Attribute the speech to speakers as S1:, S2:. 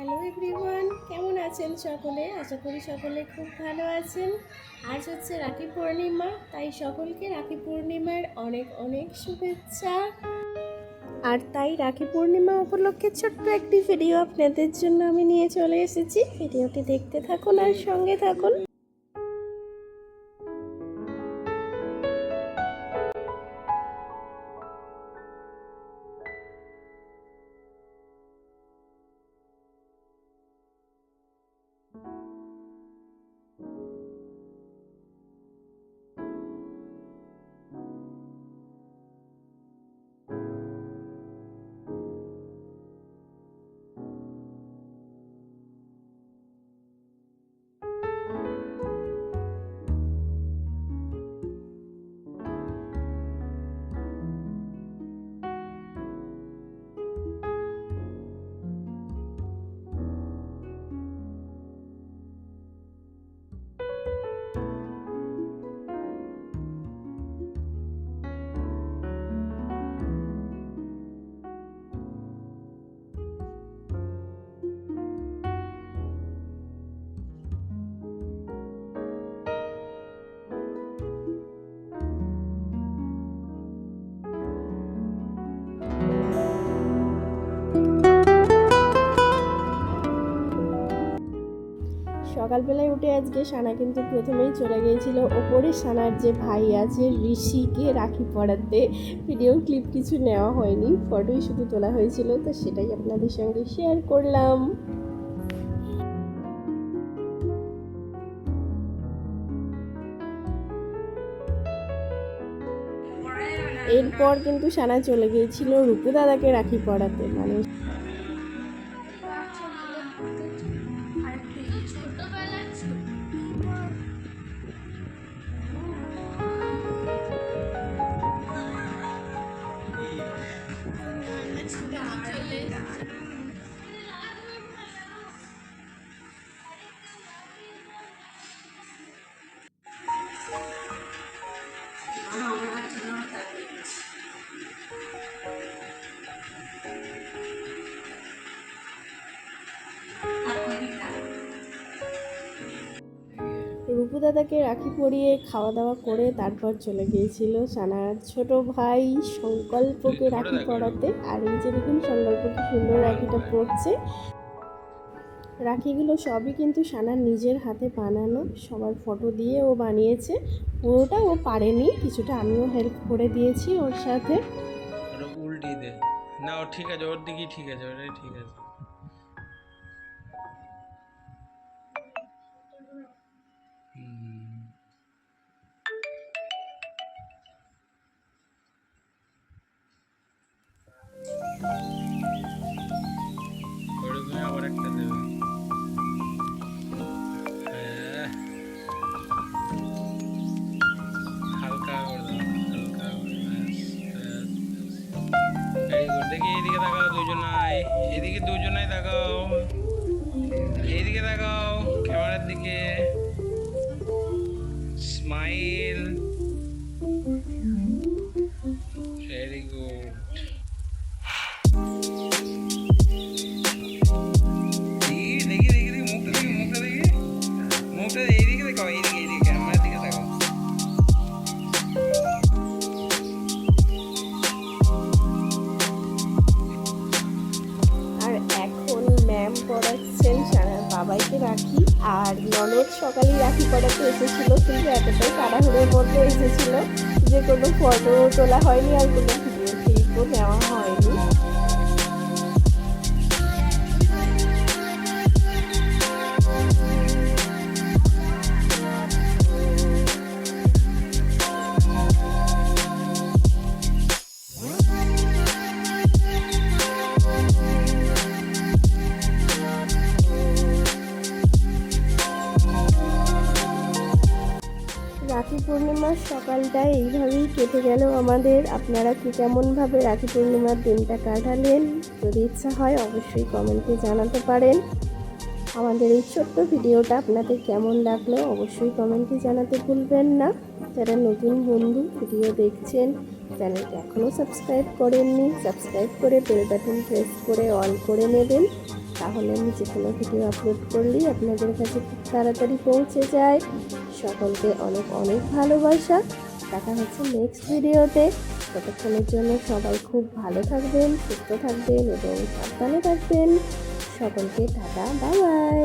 S1: Hello everyone কেমন আছেন সকলে? আশা করি সকলে খুব ভালো আছেন। আজ হচ্ছে রাখি পূর্ণিমা, তাই সকলকে রাখি পূর্ণিমার অনেক অনেক শুভেচ্ছা। আর তাই রাখি পূর্ণিমা উপলক্ষে ছোট্ট একটি ভিডিও আপনাদের জন্য আমি নিয়ে চলে এসেছি। ভিডিওটি দেখতে থাকুন আর সঙ্গে থাকুন। সকালবেলায় উঠে আজকে সানা কিন্তু প্রথমেই চলে গিয়েছিল। ওপরে সানার যে ভাই আছে, ঋষিকে রাখি পড়াতে ভিডিও ক্লিপ কিছু নেওয়া হয়নি ফটোই শুধু তোলা হয়েছিল, তো সেটাই আপনাদের সঙ্গে শেয়ার করলাম। এরপর কিন্তু সানা চলে গিয়েছিল রূপু দাদাকে রাখি পড়াতে মানে রূপু দাদাকে রাখি পরিয়ে খাওয়া দাওয়া করে তারপর চলে গিয়েছিল সানার ছোট ভাই সংকল্পকে রাখি পরাতে। আর এই যে দেখুন সংকল্প কি সুন্দর রাখিটা পড়ছে রাখিগুলো সবই কিন্তু সানার নিজের হাতে বানানো। সবার ফটো দিয়ে ও বানিয়েছে। পুরোটা ও পারেনি কিছুটা আমিও হেল্প করে দিয়েছি ওর সাথে।
S2: উল্টিয়ে দে। না ঠিক আছে ওর দিকেই ঠিক আছে ওটাই ঠিক আছে। এইদিকে তাকাও দুজনাই। এদিকে দুজনাই তাকাও। এইদিকে তাকাও ক্যামেরার দিকে।
S1: রাখি, আর ননদ সকালেই রাখি পড়াতে এসেছিল, কিন্তু এতটাই তাড়াহুড়োর মধ্যে এসেছিল যে কোনো ফটো তোলা হয়নি আর কোনো ভিডিও ক্লিপও নেওয়া হয়নি। পূর্ণিমার সকালটা এইভাবেই কেটে গেল আমাদের। আপনারা কি কেমনভাবে রাখি পূর্ণিমার দিনটা কাটালেন? যদি ইচ্ছা হয় অবশ্যই কমেন্টে জানাতে পারেন। আমাদের এই ছোট্ট ভিডিওটা আপনাদের কেমন লাগল অবশ্যই কমেন্টে জানাতে ভুলবেন না। যারা নতুন বন্ধু ভিডিও দেখছেন, চ্যানেলটা এখনও সাবস্ক্রাইব করেননি, সাবস্ক্রাইব করে বেল বাটন প্রেস করে অল করে নেবেন। তাহলে আমি যে কোনো ভিডিও আপলোড করলেই আপনাদের কাছে খুব তাড়াতাড়ি পৌঁছে যায়। সকলকে অনেক অনেক ভালোবাসা। দেখা হচ্ছে নেক্সট ভিডিওতে। ততক্ষণের জন্য সবাই খুব ভালো থাকবেন, সুস্থ থাকবেন এবং সাবধানে থাকবেন। সকলকে টাটা বাই বাই